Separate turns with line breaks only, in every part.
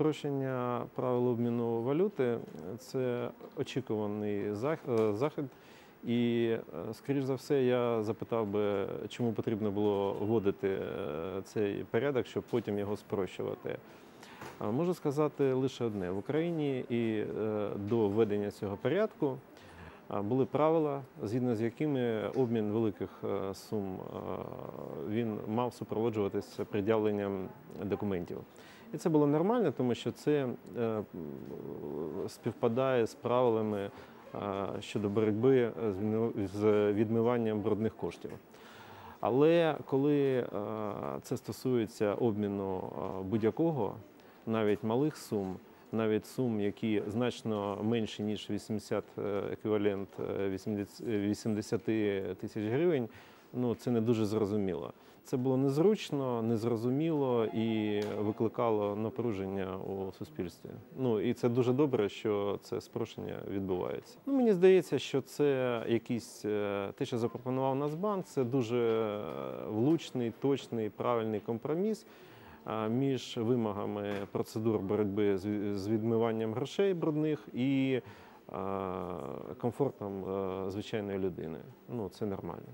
Спрощення правил обміну валюти це очікуваний е, захід. І, е, скоріш за все, я запитав би, чому потрібно було вводити е, цей порядок, щоб потім його спрощувати. Можу сказати лише одне: в Україні і до введення цього порядку були правила, згідно з якими обмін великих е, сум е, він мав супроводжуватися пред'явленням документів. І це було нормально, тому що це е, співпадає з правилами щодо боротьби з відмиванням брудних коштів. Але коли це стосується обміну будь-якого, навіть малих сум, навіть сум, які значно менші, ніж 80 е, еквівалент е, 80 80 тисяч гривень, ну це не дуже зрозуміло. Це було незручно, незрозуміло і викликало напруження у суспільстві. Ну і це дуже добре, що це спрощення відбувається. Ну мені здається, що це якийсь е, те, що запропонував Нацбанк, це дуже е, влучний, точний, правильний компроміс між вимогами процедур боротьби з відмиванням грошей брудних і комфортом е, звичайної людини. Ну це нормально.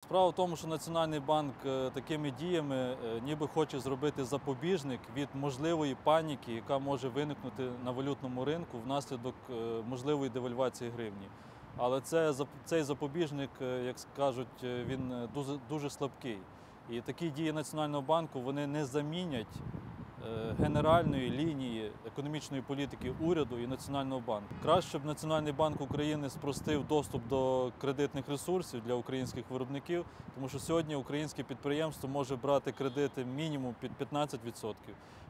Справа в тому, що Національний банк е, такими діями е, ніби хоче зробити запобіжник від можливої паніки, яка може виникнути на валютному ринку внаслідок можливої девальвації гривні. Але це, цей запобіжник, як кажуть, він дуже, дуже слабкий. І такі дії Національного банку вони не замінять генеральної лінії економічної політики уряду і Національного банку. Краще, щоб Національний банк України спростив доступ до кредитних ресурсів для українських виробників, тому що сьогодні українське підприємство може брати кредити мінімум під 15%.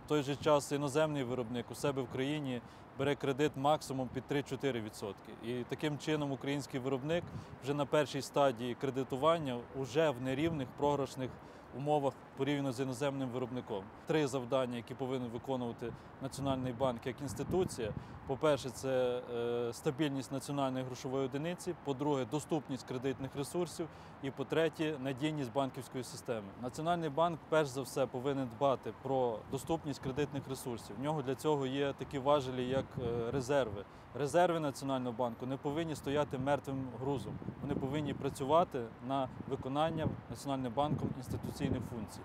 В той же час іноземний виробник у себе в країні бере кредит максимум під 3-4%. І таким чином український виробник вже на першій стадії кредитування вже в нерівних програшних умовах порівняно з іноземним виробником. Три завдання, які повинен виконувати Національний банк як інституція. По-перше, це е, стабільність національної грошової одиниці. По-друге, доступність кредитних ресурсів. І по-третє, надійність банківської системи. Національний банк перш за все повинен дбати про доступність кредитних ресурсів. В нього для цього є такі важелі, як е, резерви. Резерви Національного банку не повинні стояти мертвим грузом. Вони повинні працювати на виконання Національним банком інституційних функцій.